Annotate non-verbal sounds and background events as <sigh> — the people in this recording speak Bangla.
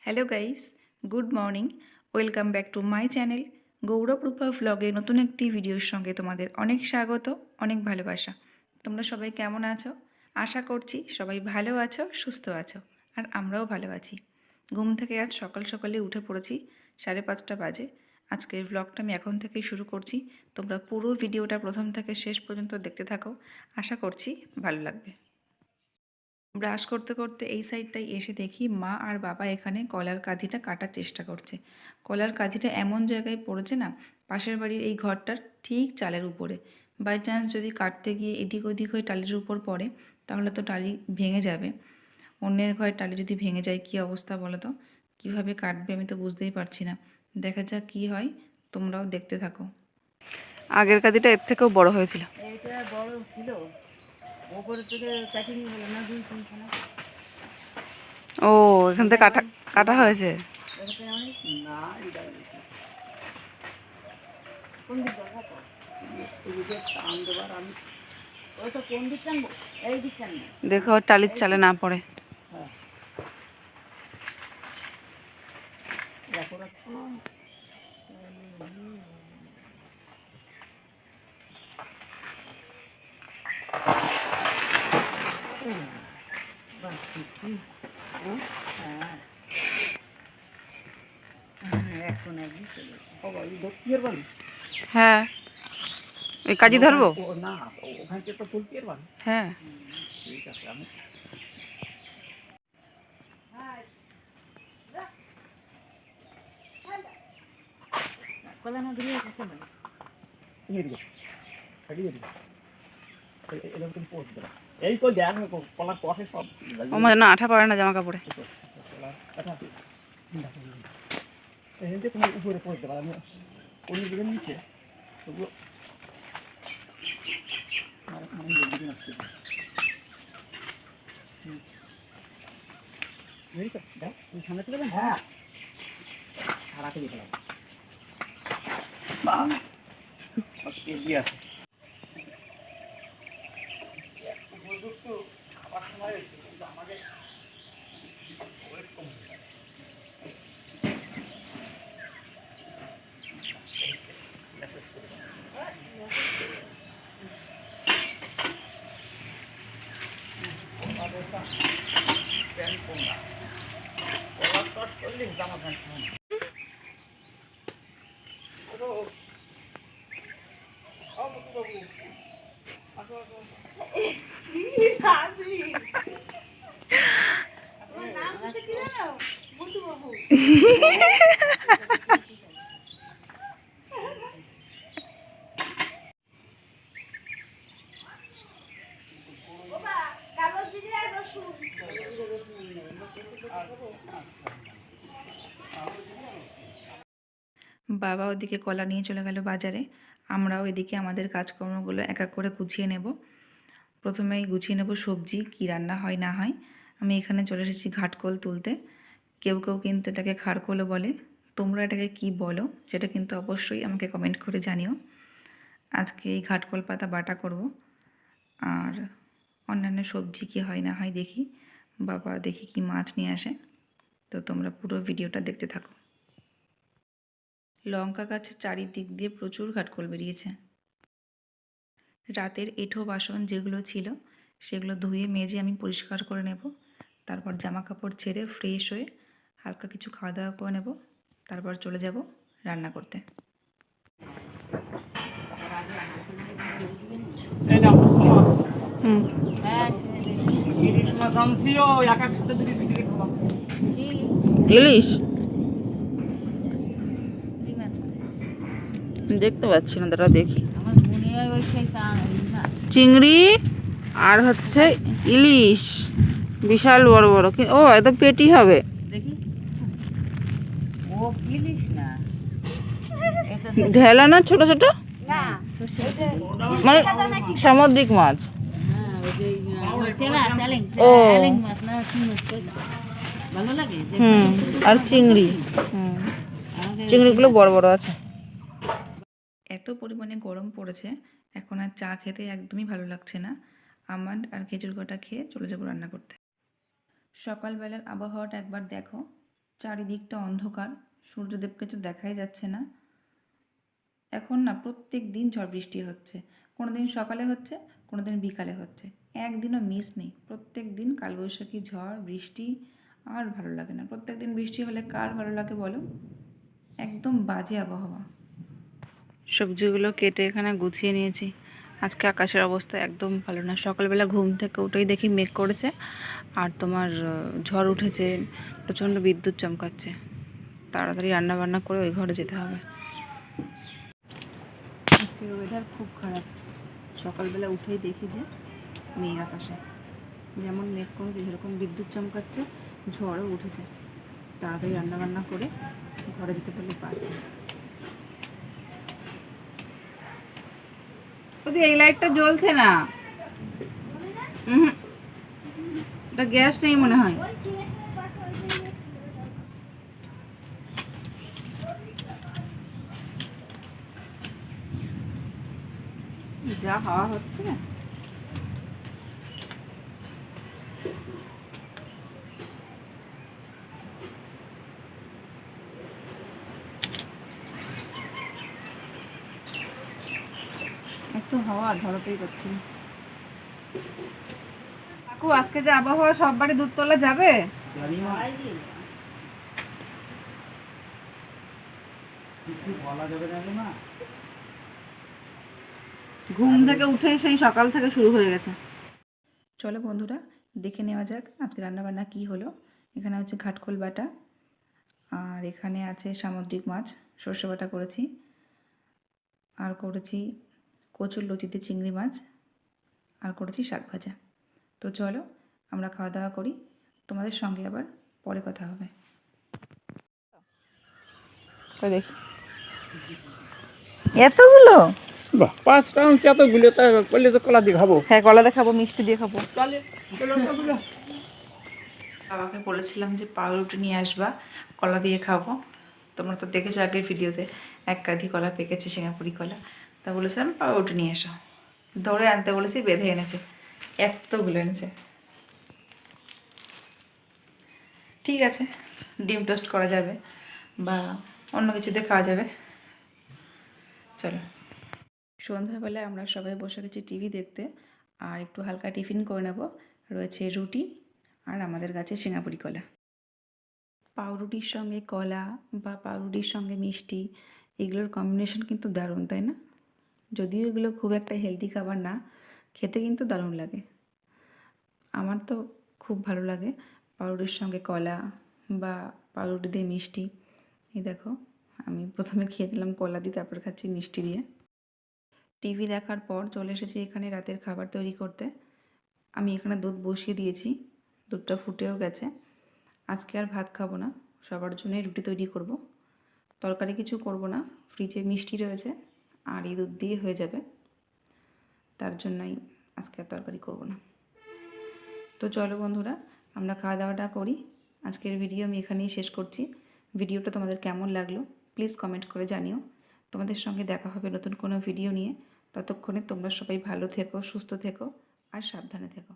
Hello guys good morning welcome back to my channel Gaurav Rupa ভ্লগে নতুন একটি ভিডিওর সঙ্গে তোমাদের অনেক স্বাগত, অনেক ভালোবাসা। তোমরা সবাই কেমন আছো? আশা করছি সবাই ভালো আছো, সুস্থ আছো, আর আমরাও ভালো আছি। ঘুম থেকে আজ সকাল সকালে উঠে পড়েছি সাড়ে পাঁচটা বাজে। আজকের ভ্লগটা আমি এখন থেকেই শুরু করছি। তোমরা পুরো ভিডিওটা প্রথম থেকে শেষ পর্যন্ত দেখতে থাকো। আশা করছি ভালো লাগবে। ব্রাশ করতে করতে এই সাইডটাই এসে দেখি মা আর বাবা এখানে কলার কাঁধিটা কাটার চেষ্টা করছে। কলার কাঁধিটা এমন জায়গায় পড়েছে না, পাশের বাড়ির এই ঘরটার ঠিক চালের উপরে। বাই চান্স যদি কাটতে গিয়ে এদিক ওদিক হয়ে টালির উপর পড়ে তাহলে তো টালি ভেঙে যাবে। অন্যের ঘরে টালি যদি ভেঙে যায় কী অবস্থা বলো তো? কীভাবে কাটবে আমি তো বুঝতেই পারছি না। দেখা যাক কী হয় তোমরাও দেখতে থাকো। আগের কাঁধিটা এর থেকেও বড় হয়েছিল। বড় ছিল। ওপরে থেকে কাটিং হলো না দুই তিনখানা ও এখান থেকে কাটা কাটা হয়েছে। কোন দিক দেখো টালির চালে না পড়ে। হ্যাঁ। ওই কাজই ধরবো? ও না ও- ওখান থেকে তো তুলতে হ্যাঁ। ঠিক আছে আমি কত হয় এই- এই- এরকম এই কলার কষে সব ও মা না আঠা পড়ে না জামা কাপড়ে এই যে তুমি উপরে পোস্ট দেবে আমি অন্য দিকে নিচে তবুও আর আমি দিকে নাচতে বুঝেছ দেখ তুমি সামনে তুলে হ্যাঁ। হারাতে যেতে হবে এগিয়ে আছে উপযুক্ত খাবার সময় হয়েছে কিন্তু আমাদের ওয়েট কম হয়েছে। মেসেজ করে দাও। কলাটা <laughs> <laughs> প্যান্ট কম না। কলার শর্ট করলে জামা প্যান্ট কম না। ও, ও, মধুবাবু, আসো, আসো, আসো। বাবা ওদিকে কলা নিয়ে চলে গেল বাজারে। আমরাও এদিকে আমাদের কাজকর্মগুলো এক এক করে গুছিয়ে নেব। প্রথমেই গুছিয়ে নেব সবজি, কী রান্না হয়, না হয়। আমি এখানে চলে এসেছি ঘাটকোল তুলতে। কেউ কেউ কিন্তু এটাকে খাড়কোলও বলে। তোমরা এটাকে কি বলো, সেটা কিন্তু অবশ্যই আমাকে কমেন্ট করে জানিও। আজকে এই ঘাটকোল পাতা বাটা করব। আর অন্যান্য সবজি কি হয়, না হয় দেখি। বাবা দেখি কি মাছ নিয়ে আসে। তো তোমরা পুরো ভিডিওটা দেখতে থাকো। লঙ্কা গাছের চারিদিক দিয়ে প্রচুর ঘাটকোল বেরিয়েছে। রাতের এঁঠো বাসন যেগুলো ছিল সেগুলো ধুয়ে মেজে আমি পরিষ্কার করে নেব। তারপর জামা কাপড় ছেড়ে ফ্রেশ হয়ে হালকা কিছু খাওয়া দাওয়া করে নেব। তারপর চলে যাব রান্না করতে। এই নাও, তোমার হুম হ্যাঁ ইলিশ মাছ আনছিও এক এক সাথে দুটি দুটি খাওয়া কি ইলিশ কি মাছ দেখতে পাচ্ছি না দাঁড়া দেখি। চিংড়ি আর হচ্ছে ইলিশ বিশাল বড় বড়। কি- ও এত পেটি হবে। ও কিলিস না। ঢেলা না ছোট ছোট? না মানে সামুদ্রিক মাছ। হ্যাঁ ও। হুম আর চিংড়ি। চিংড়িগুলো বড় বড় আছে। এত পরিমাণে গরম পড়েছে, এখন আর চা খেতে একদমই ভালো লাগছে না। আমার আর খেজুর কটা খেয়ে চলে যাব রান্না করতে। সকালবেলার আবহাওয়াটা একবার দেখো, চারিদিকটা অন্ধকার, সূর্যদেবকে তো দেখাই যাচ্ছে না। এখন না প্রত্যেক দিন ঝড় বৃষ্টি হচ্ছে কোনো দিন সকালে হচ্ছে কোনো দিন বিকালে হচ্ছে। একদিনও মিস নেই, প্রত্যেক দিন কালবৈশাখী ঝড়, বৃষ্টি, আর ভালো লাগে না। প্রত্যেক দিন বৃষ্টি হলে কার ভালো লাগে বলো? একদম বাজে আবহাওয়া। সবজিগুলো কেটে এখানে গুছিয়ে নিয়েছি। আজকে আকাশের অবস্থা একদম ভালো না। সকালবেলা ঘুম থেকে উঠেই দেখি মেঘ করেছে আর তোমার ঝড় উঠেছে, প্রচণ্ড বিদ্যুৎ চমকাচ্ছে। তাড়াতাড়ি রান্না বান্না করে ওই ঘরে যেতে হবে। আজকের ওয়েদার খুব খারাপ। সকালবেলা উঠেই দেখি যে মেঘ আকাশে। যেমন মেঘ করেছে, সেরকম বিদ্যুৎ চমকাচ্ছে, ঝড়ও উঠেছে। তাড়াতাড়ি রান্না বান্না করে ঘরে যেতে পারলে পারছি। ওদি এই লাইটটা জ্বলছে না। হুম এটা গ্যাস নেই মনে হয়। যা হাওয়া হচ্ছে। ধরতেই কাকু, আজকে যে আবহাওয়া সব বাড়ি দুধ তোলা যাবে? ঘুম থেকে উঠে সেই সকাল থেকে শুরু হয়ে গেছে। চলো বন্ধুরা, দেখে নেওয়া যাক আজকে রান্নাবান্না কি হলো। এখানে হচ্ছে ঘাটখোল বাটা, আর এখানে আছে সামুদ্রিক মাছ, সর্ষে বাটা করেছি। আর করেছি কচুর লতিতে চিংড়ি মাছ আর করেছি শাক ভাজা। তো চলো আমরা খাওয়া দাওয়া করি। তোমাদের সঙ্গে আবার পরে কথা হবে। দেখি। এতগুলো? বাহ পাঁচটা আনছি এতগুলো তা করলে তো কলা দিয়ে খাব। হ্যাঁ কলা দিয়ে খাব মিষ্টি দিয়ে খাব। বাবাকে বলেছিলাম যে পাউরুটি নিয়ে আসবা কলা দিয়ে খাব। তোমরা তো দেখেছ আগের ভিডিওতে এক কাঁধি কলা পেকেছে সিঙ্গাপুরি কলা। তা বলেছিলাম পাউরুটি নিয়ে এসো। ধরে আনতে বলেছি, বেঁধে এনেছে, এতগুলো এনেছে। ঠিক আছে, ডিম টোস্ট করা যাবে বা অন্য কিছুতে খাওয়া যাবে। চলো। সন্ধ্যাবেলায় আমরা সবাই বসে গেছি টিভি দেখতে, আর একটু হালকা টিফিন করে নেব। রয়েছে রুটি আর আমাদের কাছে সিঙ্গাপুরি কলা। পাউরুটির সঙ্গে কলা বা পাউরুটির সঙ্গে মিষ্টি, এগুলোর কম্বিনেশন কিন্তু দারুণ, তাই না? যদিও এগুলো খুব একটা হেলদি খাবার না, খেতে কিন্তু দারুণ লাগে। আমার তো খুব ভালো লাগে পাউরুটির সঙ্গে কলা বা পাউরুটি দিয়ে মিষ্টি। এই দেখো, আমি প্রথমে খেয়ে দিলাম কলা দিয়ে, তারপর খাচ্ছি মিষ্টি দিয়ে। টিভি দেখার পর চলে এসেছি এখানে রাতের খাবার তৈরি করতে। আমি এখানে দুধ বসিয়ে দিয়েছি, দুধটা ফুটেও গেছে। আজকে আর ভাত খাব না, সবার জন্যই রুটি তৈরি করব। তরকারি কিছু করব না ফ্রিজে মিষ্টি রয়েছে। আর এই দুধ দিয়ে হয়ে যাবে। তার জন্যই আজকে আর তরকারি করব না। তো চলো বন্ধুরা, আমরা খাওয়া দাওয়াটা করি। আজকের ভিডিও আমি এখানেই শেষ করছি। ভিডিওটা তোমাদের কেমন লাগল প্লিজ কমেন্ট করে জানিও। তোমাদের সঙ্গে দেখা হবে নতুন কোনো ভিডিও নিয়ে। ততক্ষণে তোমরা সবাই ভালো থেকো, সুস্থ থেকো আর সাবধানে থেকো।